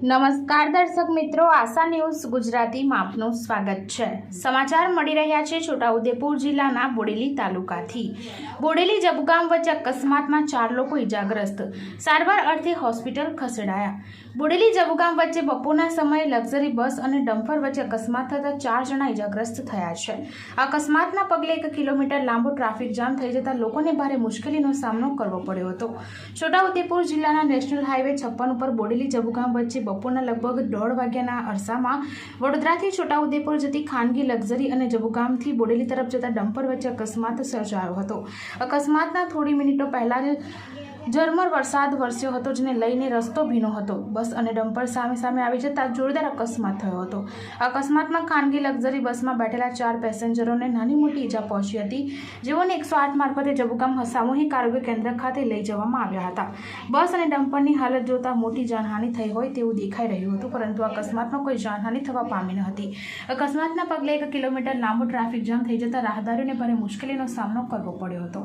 નમસ્કાર દર્શક મિત્રો, આશા ન્યૂઝ ગુજરાતીમાં આપનું સ્વાગત છે. સમાચાર મળી રહ્યા છે છોટાઉદેપુર જિલ્લાના બોડેલી તાલુકાથી. બોડેલી જબગામ વચ્ચે અકસ્માતમાં ચાર લોકો ઇજાગ્રસ્ત સારવાર અર્થે હોસ્પિટલ ખસેડાયા. બોડેલી જબગામ વચ્ચે બપોરના સમયે લક્ઝરી બસ અને ડમ્ફર વચ્ચે અકસ્માત થતાં ચાર જણા ઇજાગ્રસ્ત થયા છે. અકસ્માતના પગલે એક કિલોમીટર લાંબો ટ્રાફિક જામ થઈ જતાં લોકોને ભારે મુશ્કેલીનો સામનો કરવો પડ્યો હતો. છોટાઉદેપુર જિલ્લાના નેશનલ હાઈવે છપ્પન ઉપર બોડેલી જબુગામ વચ્ચે બપોરના લગભગ દોઢ વાગ્યાના અરસામાં વડોદરાથી છોટાઉદેપુર જતી ખાનગી લક્ઝરી અને જબુગામથી બોડેલી તરફ જતા ડમ્પર વચ્ચે અકસ્માત સર્જાયો હતો. અકસ્માતના થોડી મિનિટો પહેલાં જ ઝરમર વરસાદ વરસ્યો હતો જેને લઈને રસ્તો ભીનો હતો. બસ અને ડમ્પર સામે સામે આવી જતા જોરદાર અકસ્માત થયો હતો. અકસ્માતમાં ખાનગી લક્ઝરી બસમાં બેઠેલા ચાર પેસેન્જરોને નાની મોટી ઈજા પહોંચી હતી. જેઓને એકસો આઠ મારફતે જબુગામ સામૂહિક આરોગ્ય કેન્દ્ર ખાતે લઈ જવામાં આવ્યા હતા. બસ અને ડમ્પરની હાલત જોતા મોટી જાનહાનિ થઈ હોય તેવું દેખાઈ રહ્યું હતું, પરંતુ અકસ્માતમાં કોઈ જાનહાનિ થવા પામી ન હતી. અકસ્માતના પગલે એક કિલોમીટર લાંબો ટ્રાફિક જામ થઈ જતા રાહદારીઓને ભારે મુશ્કેલીનો સામનો કરવો પડ્યો હતો.